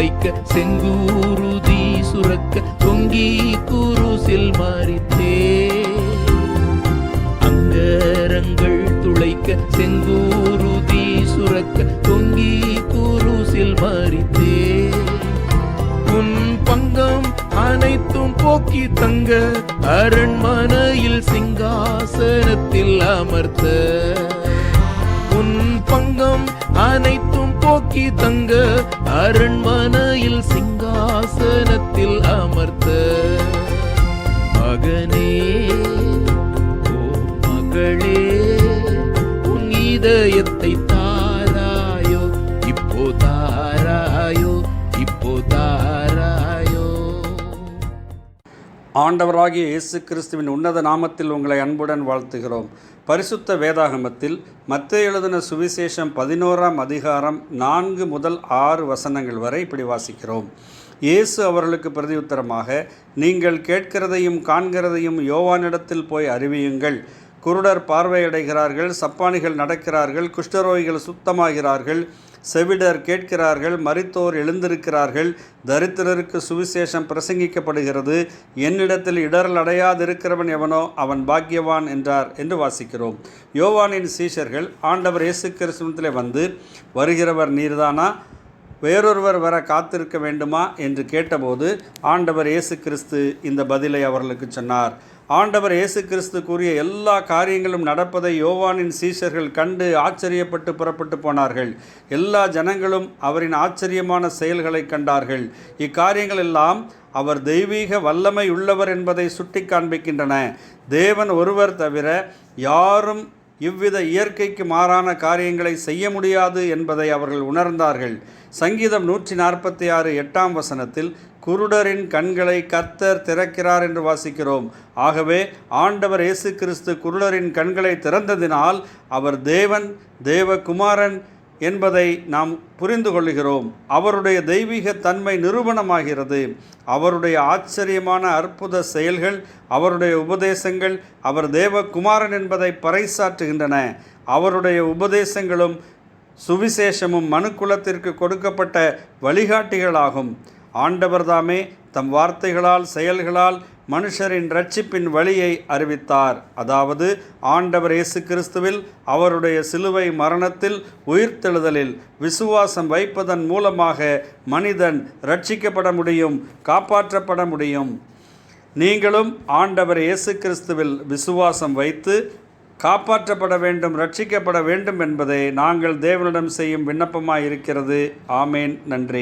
உரைக்க செங்கூருதி சுரக்க தொங்கி குருசில் மாறித்தே. அங்கரங்கள் துளைக்க செங்கூருதி சுரக்க தொங்கி குருசில் மாறித்தே. உன் பங்கம் அனைத்தும் போக்கி தங்க அரண்மனையில் சிங்காசனத்தில் அமர்த்த. பங்கம் அனைத்தும் போக்கி தங்க அரண்மனையில் சிங்காசனத்தில் அமர்த்த மகனே ஓ மகளே உன் இதயத்தை ஆண்டவராகிய இயேசு கிறிஸ்துவின் உன்னத நாமத்தில் உங்களை அன்புடன் வாழ்த்துகிறோம். பரிசுத்த வேதாகமத்தில் மத்திய எழுதின சுவிசேஷம் பதினோராம் அதிகாரம் நான்கு முதல் ஆறு வசனங்கள் வரை இப்படி வாசிக்கிறோம். இயேசு அவர்களுக்கு பிரதியுத்தரமாக நீங்கள் கேட்கிறதையும் காண்கிறதையும் யோவானிடத்தில் போய் அறிவியுங்கள். குருடர் பார்வையடைகிறார்கள் சப்பானிகள் நடக்கிறார்கள் குஷ்டரோகிகள் சுத்தமாகிறார்கள் செவிடர் கேட்கிறார்கள் மறித்தோர் எழுந்திருக்கிறார்கள் தரித்திரருக்கு சுவிசேஷம் பிரசங்கிக்கப்படுகிறது என்னிடத்தில் இடரல் அடையாதிருக்கிறவன் எவனோ அவன் பாக்கியவான் என்றார் என்று வாசிக்கிறோம். யோவானின் சீஷர்கள் ஆண்டவர் இயேசு கிறிஸ்துவத்திலே வந்து வருகிறவர் நீர்தானா? வேறொருவர் வர காத்திருக்க வேண்டுமா என்று கேட்டபோது ஆண்டவர் இயேசு கிறிஸ்து இந்த பதிலை அவர்களுக்கு சொன்னார். ஆண்டவர் இயேசு கிறிஸ்து கூறிய எல்லா காரியங்களும் நடப்பதை யோவானின் சீஷர்கள் கண்டு ஆச்சரியப்பட்டு புறப்பட்டு போனார்கள். எல்லா ஜனங்களும் அவரின் ஆச்சரியமான செயல்களை கண்டார்கள். இக்காரியங்கள் எல்லாம் அவர் தெய்வீக வல்லமை உள்ளவர் என்பதை சுட்டி காண்பிக்கின்றன தேவன் ஒருவர் தவிர யாரும் இவ்வித இயற்கைக்கு மாறான காரியங்களை செய்ய முடியாது என்பதை அவர்கள் உணர்ந்தார்கள். சங்கீதம் நூற்றி நாற்பத்தி ஆறு எட்டாம் வசனத்தில் குருடரின் கண்களை கர்த்தர் திறக்கிறார் என்று வாசிக்கிறோம். ஆகவே ஆண்டவர் இயேசு கிறிஸ்து குருடரின் கண்களை திறந்ததினால் அவர் தேவன் தேவகுமாரன் என்பதை நாம் புரிந்து கொள்கிறோம் அவருடைய தெய்வீக தன்மை நிரூபணமாகிறது. அவருடைய ஆச்சரியமான அற்புத செயல்கள் அவருடைய உபதேசங்கள் அவர் தேவகுமாரன் என்பதை பறைசாற்றுகின்றன. அவருடைய உபதேசங்களும் சுவிசேஷமும் மனுக்குலத்திற்கு கொடுக்கப்பட்ட வழிகாட்டிகளாகும். ஆண்டவர்தாமே தம் வார்த்தைகளால் செயல்களால் மனுஷரின் ரட்சிப்பின் வழியை அறிவித்தார். அதாவது ஆண்டவர் இயேசு கிறிஸ்துவில் அவருடைய சிலுவை மரணத்தில் உயிர்த்தெழுதலில் விசுவாசம் வைப்பதன் மூலமாக மனிதன் ரட்சிக்கப்பட முடியும் காப்பாற்றப்பட முடியும். நீங்களும் ஆண்டவர் இயேசு கிறிஸ்துவில் விசுவாசம் வைத்து காப்பாற்றப்பட வேண்டும் ரட்சிக்கப்பட வேண்டும் என்பதே நாங்கள் தேவனிடம் செய்யும் விண்ணப்பமாய் இருக்கிறது ஆமேன். நன்றி.